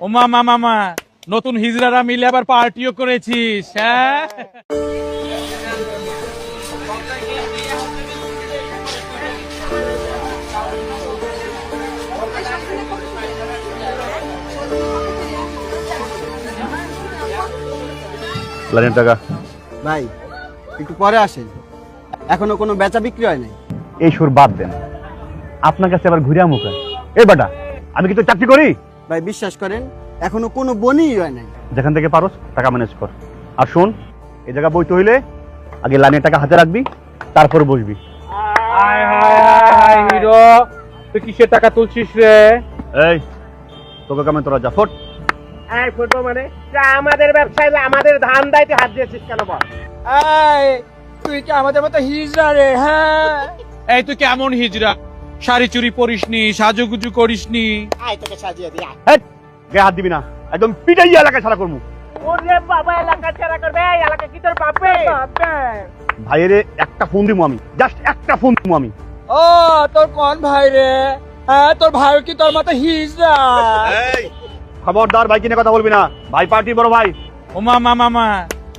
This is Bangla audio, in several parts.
ও মামা মামা নতুন হিজড়ারা মিলে আবার পার্টিও করেছিস হ্যাঁ? লাইনের টাকা। ভাই একটু পরে আসেন। এখনও কোনো বেচা বিক্রি হয় নাই। এই সুর বাদ দেন। আপনার কাছে আবার ঘুরিয়া মুখে এই বেটা আমি কি তো চাকরি করি? ভাই বিশ্বাস করেন এখনও কোনো বনই হয় নাই। যেখান থেকে পারোস টাকা ম্যানেজ কর। আর শোন এই জায়গা বইতে হইলে আগে লাইনের টাকা হাতে রাখবি তারপর বসবি। হায় হায় হায় হায় হিরো তুই কিসের টাকা তুলছিস রে? এই তোকে কেমন তোরা যা ফোট। এই ফুটবো মানে? যা আমাদের ব্যবসায় আমাদের ধান দাইতে হাত দিয়েছিস কেন বল? এই তুই কি আমাদের মতো হিজড়া রে হ্যাঁ? এই তুই কেমন হিজড়া? শাড়ি চুরি পরিসনি সাজুগুজু করিসনি। আয় তোকে সাজিয়ে দিই আয়। গায়ে হাত দিবি না। একদম পিটাই এলাকায় ছাড়া করব। ওরে বাবা এলাকা ছেড়া করবে? এই এলাকা কি তোর বাপে? ভাইয়েরে একটা ফোন দিব আমি। জাস্ট একটা ফোন দিব আমি। ও তোর কোন ভাই রে? হ্যাঁ তোর ভাই কি তোর মতো এই খবরদার ভাই কিনে কথা বলবি না। ভাই পার্টি বড় ভাই। ও মামা মামা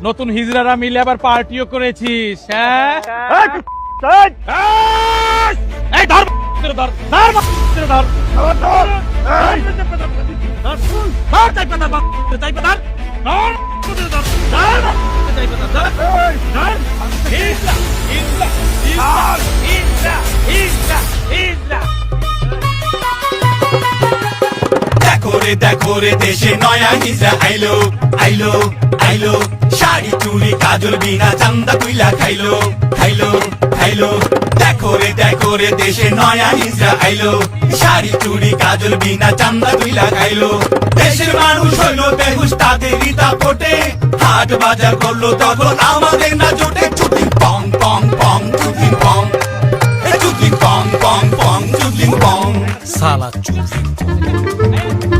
নতুন হিজড়ারা মিলে আবার পার্টিও করেছিস হ্যাঁ? এই ধর ধর ধর ধর ধর ধর ধর ধর ধর ধর ধর ধর দেখো রে দেখো রে, দেশে নয়া হিজা আইলো আইলো আইলো। শাড়ি, চুড়ি, কাজল বিনা চান্দা তুইলা খাইলো খাইলো খাইলো। রে দেখো রে দেশে নয়া হিজা আইলো শাড়ি, চুড়ি, কাজল, বিনা চান্দা তুই লাগাইলো। দেশের মানুষ হইল বেহুশ, তাদের রিতা ফোটে। হাট বাজার করল তখন আমাদের না জোটে। চুটি পং পং পং চুটি পং। চুটি পং পং পং চুটি পং। সালা চুটি